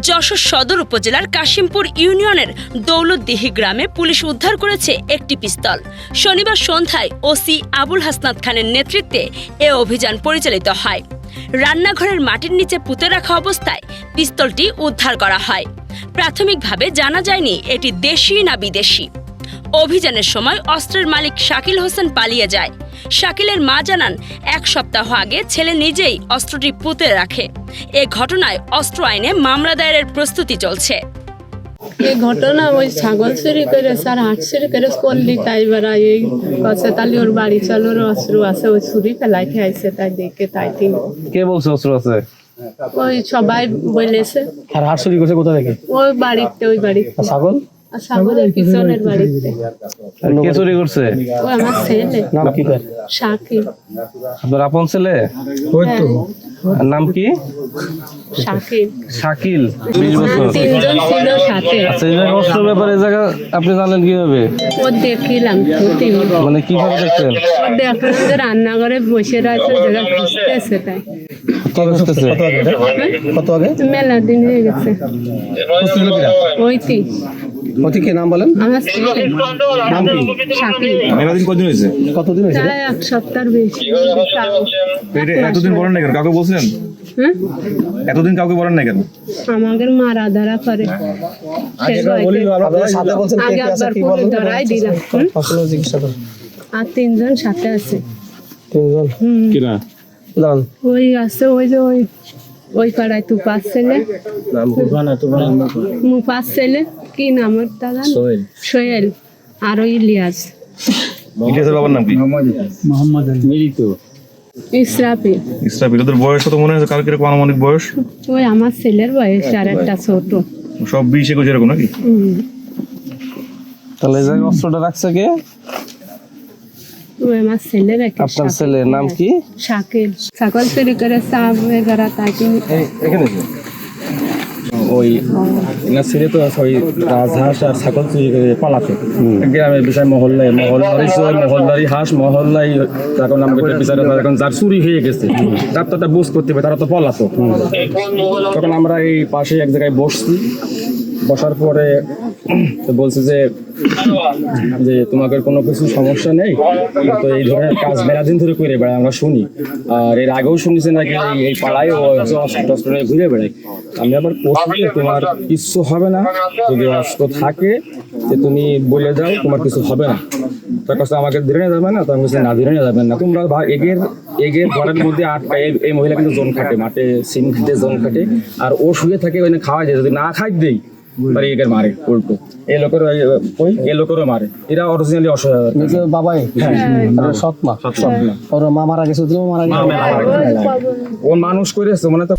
যশোর সদর উপজেলার কাশিমপুর ইউনিয়নের দৌলতদিহি গ্রামে পুলিশ উদ্ধার করেছে একটি পিস্তল। শনিবার সন্ধ্যায় ওসি আবুল হাসনাত খানের নেতৃত্বে এ অভিযান পরিচালিত হয়। রান্নাঘরের মাটির নিচে পুঁতে রাখা অবস্থায় পিস্তলটি উদ্ধার করা হয়। প্রাথমিকভাবে জানা যায়নি এটি দেশি না বিদেশি। অভিযানের সময় অস্ত্রের মালিক শাকিল হোসেন পালিয়ে যায়। শাকিলের মা জানান এক সপ্তাহ আগে ছেলে নিজেই অস্ত্রটি পুঁতে রাখে। এ ঘটনায় অস্ত্র আইনে মামলা দায়েরের প্রস্তুতি চলছে। এই ঘটনা ওই ছাগল চুরি করে স্যার হাট চুরি করে করলি তাই বেড়া এই কছে তাহলে ওর বাড়ি চল ওর অস্ত্র আছে ওই ছুরি ফেলাই খাইছে তাই দেখে তাই তিন কে বলছে অস্ত্র আছে? ওই সবাই বলেছে। আর হাট চুরি করছে কোথা থেকে? ওই বাড়িতে ওই বাড়িতে। আর ছাগল? আর পিছনের বাড়িতে। কে চুরি করছে? ও আমার ছেলে। নাম কি তার? শাকিল। আপনার আপন ছেলে? ওই তো। নাম কি? শাকিল। শাকিল বিশ বছর। তিনজন ছিল সাথে। আচ্ছা এই জায়গায় ব্যাপারে জায়গা আপনি জানলেন কীভাবে? ও দেখিলাম তিন মানে কীভাবে দেখছেন? ও দেখলাম যে রান্নাঘরে বসে রয়েছে জায়গা খুঁজতেছে তাই। কে বুঝতেছে কত আগে? কত আগে? মেলা দিন হয়ে গেছে। নাম বলেন। নাম কি? শাকিল এতদিন কদিন হয়েছে? কতদিন হয়েছে? এক সপ্তাহের বেশি। এটা এতদিন বলেন না কেন? কাউকে বলছেন হ্যাঁ? এতদিন কাউকে বলেন না কেন? আমাদের মারা ধরা করে। আগে একবার ধরাই দিলাম। করুন আর তিনজন সাথে আছে। তিনজন? ওই আছে ওই যে ওই ওই পাড়ায় তুপাস ছেলে। মুপাস ছেলে। কি নাম ওর দাদা সোহেল। আর ওই ইলিয়াস। ইলিয়াসের বাবার নাম কি? ইসরাফি। ইসরাফিল ওদের বয়স কত মনে হচ্ছে কার কীরকম আনুমানিক বয়স? ওই আমার ছেলের বয়স আর একটা ছোট। সব বিশ একুশ এরকম নাকি? তাহলে অস্ত্রটা রাখছে কে? আমার ছেলের আপনার ছেলের নাম কি? শাকিল। ছাগল চুরি করে সাপ এগারা তাকে এখানে ওই এনার ছেলে তো আছে ওই রাজহাঁস আর ছাগল চুরি করে পালাতে। গ্রামের বিষয় মহল্লায় মহল্লারই চোর হাঁস মহল্লাই তখন আমাকে বিচারে এখন যার চুরি হয়ে গেছে তার তো বুঝ করতে হবে তারা তো পলাতো। তখন আমরা এই পাশে এক জায়গায় বসছি বসার পরে তো বলছে যে যে তোমাদের কোনো কিছু সমস্যা নেই? তো এই ধরনের কাজ মেলা দিন ধরে করে বেড়ায় আমরা শুনি। আর এর আগেও শুনেছি নাকি এই- পাড়ায় ও নিয়ে ঘুরে বেড়ায়। আমি আবার যে তোমার কিচ্ছু হবে না। যদি অস্ত্র থাকে যে তুমি বলে যাও তোমার কিছু হবে না। তার কাছে আমাকে ধরে নিয়ে যাবে না তো আমি বলছি, না ধরে নিয়ে যাবেন না। তোমরা এগের এগের ঘরের মধ্যে আটকা এই- মহিলা কিন্তু জোন খাটে মাঠে সিম খেতে জোন খাটে। আর ও শুয়ে থাকে ওখানে খাওয়া যায়। যদি না খাই দেই। এগের মারে উল্টো। এই লোকের ওই এই লোকেরও মারে। এরা অরিজিনালি অসহায় নিজে বাবাই। আর সৎ মা সব ওর মা মারা গেছে। তুমি মারা গেছে। ও মানুষ করেছে মানে তো